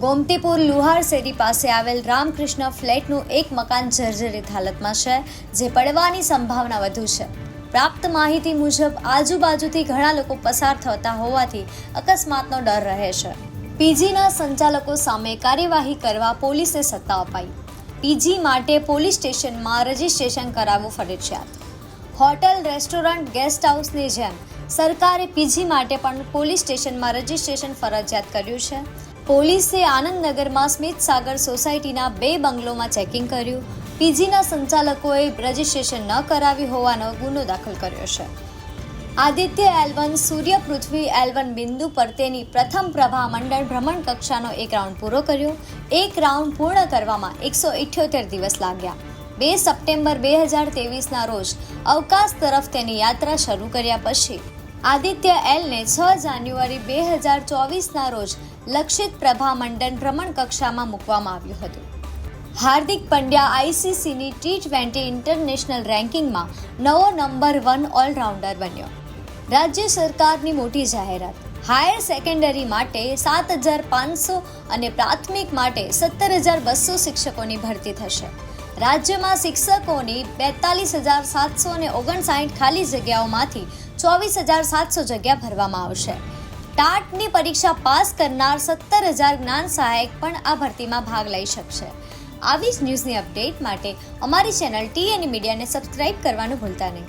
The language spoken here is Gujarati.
ગોમતીપુર લુહાર શેરી પાસે આવેલ રામકૃષ્ણ ફ્લેટનું એક મકાન જર્જરિત હાલતમાં છે, જે પડવાની સંભાવના વધુ છે. પ્રાપ્ત માહિતી મુજબ, આજુબાજુથી ઘણા લોકો પસાર થતા હોવાથી અકસ્માતનો ડર રહે છે. પીજીના સંચાલકો સામે કાર્યવાહી કરવા પોલીસને સત્તા અપાઈ. પીજી માટે પોલીસ સ્ટેશનમાં રજીસ્ટ્રેશન કરાવવું ફરજિયાત. હોટેલ, રેસ્ટોરન્ટ, ગેસ્ટ હાઉસની જેમ સરકારે પીજી માટે પણ પોલીસ સ્ટેશનમાં રજીસ્ટ્રેશન ફરજિયાત કર્યું છે. પોલીસે આનંદનગરમાં સ્મિત સાગર સોસાયટીના બે બંગલોમાં ચેકિંગ કર્યું. પીજીના સંચાલકોએ રજીસ્ટ્રેશન ન કરાવ્યું હોવાનો ગુનો દાખલ કર્યો છે. આદિત્ય એલવન સૂર્ય પૃથ્વી એલવન બિંદુ પર તેની પ્રથમ પ્રભા મંડળ ભ્રમણ કક્ષાનો એક રાઉન્ડ પૂરો કર્યો. એક રાઉન્ડ પૂર્ણ કરવામાં એકસો ઇઠ્યોતેર દિવસ લાગ્યા. બે સપ્ટેમ્બર બે હજાર તેવીસના રોજ અવકાશ તરફ તેની યાત્રા શરૂ કર્યા પછી આદિત્ય એલને છ જાન્યુઆરી બે હજાર ચોવીસના રોજ લક્ષિત પ્રભા મંડન ભ્રમણ કક્ષામાં મૂકવામાં આવ્યું હતું. હાર્દિક પંડ્યા આઈસીસીની ટી ટ્વેન્ટી ઇન્ટરનેશનલ રેન્કિંગમાં નવો નંબર વન ઓલરાઉન્ડર બન્યો. રાજ્ય સરકારની મોટી જાહેરાત. હાયર સેકન્ડરી માટે સાત હજાર પાંચસો અને પ્રાથમિક માટે સત્તર હજાર બસો શિક્ષકોની ભરતી થશે. રાજ્યમાં શિક્ષકોની બેતાલીસ હજાર સાતસો ઓગણસાઠ ખાલી જગ્યાઓમાંથી ચોવીસ હજાર સાતસો જગ્યા ભરવામાં આવશે. ટાટની પરીક્ષા પાસ કરનાર સત્તર હજાર જ્ઞાન સહાયક પણ આ ભરતીમાં ભાગ લઈ શકશે. આવી જ ન્યૂઝની અપડેટ માટે અમારી ચેનલ ટી એની મીડિયાને સબસ્ક્રાઇબ કરવાનું ભૂલતા નહીં.